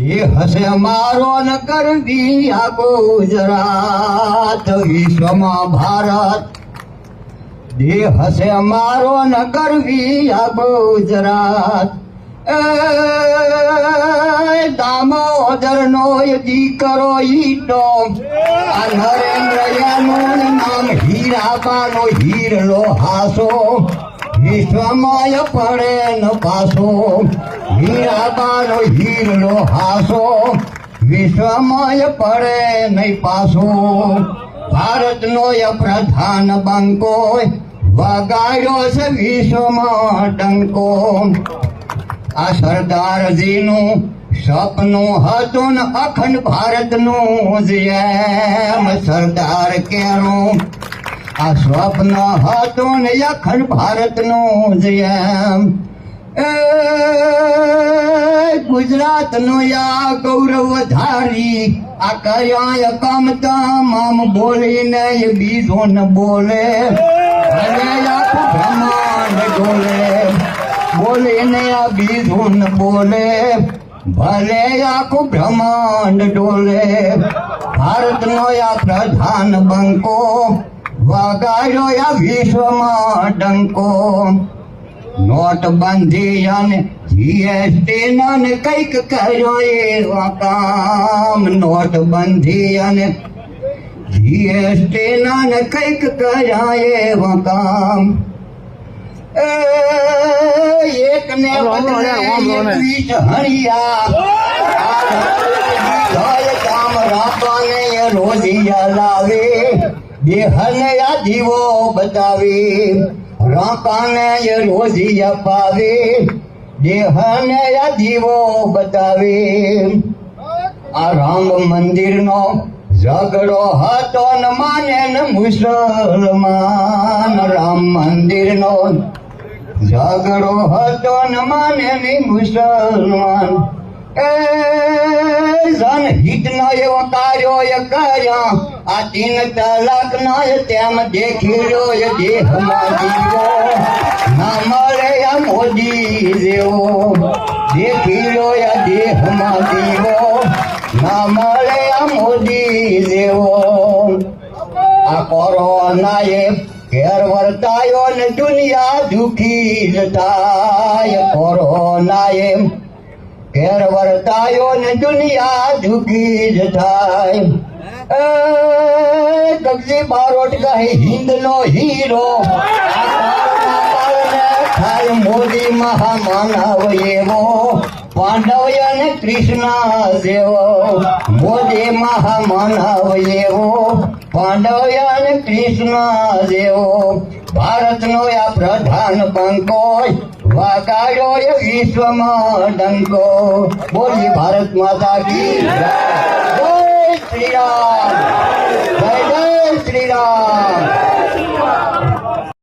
એ હશે મારો ન કરવી આ ગુજરાત, વિશ્વમાં ભારત. દેહ હશે મારો ન કરવી આ ગુજરાત. દામોદર નો દીકરો ઈટો, આ નરેન્દ્ર યાનું નામ હીરાબાનો હીરલો હાસો. વિશ્વમાં પડે ન પાસો. હીરાબાનો હીરલો હાસો. વિશ્વમાં પડે નહીં પાસો. ભારતનો પ્રધાન બંકો. વગાડ્યો છે વિશ્વમાં ડંકો આ સરદારજીનું સપનું હતું ને અખંડ ભારતનું જ એમ. સરદાર કેરું આ સ્વપ્ન હતું ને અખંડ ભારતનું જ એમ. એ ગુજરાતનું યા ગૌરવ ધારી આ કર્યા કામ તમામ બોલીને એ બીજો ન બોલે. અને આખું બ્રહ્માંડ ડોલે બોલીને આ બીજો ન બોલે. ભલે આખું બ્રહ્માંડ ડોલે. ભારતનો આ પ્રધાન બંકો વગાડ્યો આ વિશ્વમાં ડંકો. નોટબંધી અને જીએસટી ને કંઈક કર્યો એવા કામ. નોટબંધી અને જીએસટી ને કંઈક કર્યા એવા કામ. એક ને કામ રાખવાને રોજિયા લાવે. દેહને આ જીવો બતાવે રોકાને એ રોજિયા પાવે દેહને આ જીવો બતાવે આ રામ મંદિરનો ઝઘડો હતો ન માને ન મુસલમાન. રામ મંદિરનો ઝઘડો હતો ન માને ને મુસલમાન. એ જનહિતનો એવો કાર્યો એ કર્યા આ તીન તલાકનો એ તેમ દેખી રહ્યો એ દેહમાં જીવો ના મળે આ મોદી જેવો દેખી રહ્યો એ દેહમાં જીવો ના મળે આ મોદી જેવો આ કોરોના એ ઘેર વર્તાયો ને દુનિયા દુખી જ થાય કોરોના એ ઘેર વર્તાયો ને દુનિયા દુખી જ થાય કબજી બારોટ કહે હિન્દ નો હીરો થાય મોદી મહામાનવ એવો. પાંડવ અને કૃષ્ણ જેવો. મોદી મહામાનવ એવો પાંડવ અને કૃષ્ણ જેવો. ભારતનો આ પ્રધાન બંકો વાગાડ્યો એ વિશ્વમાં ડંકો. બોલી ભારત માતા કી શ્રી રામ.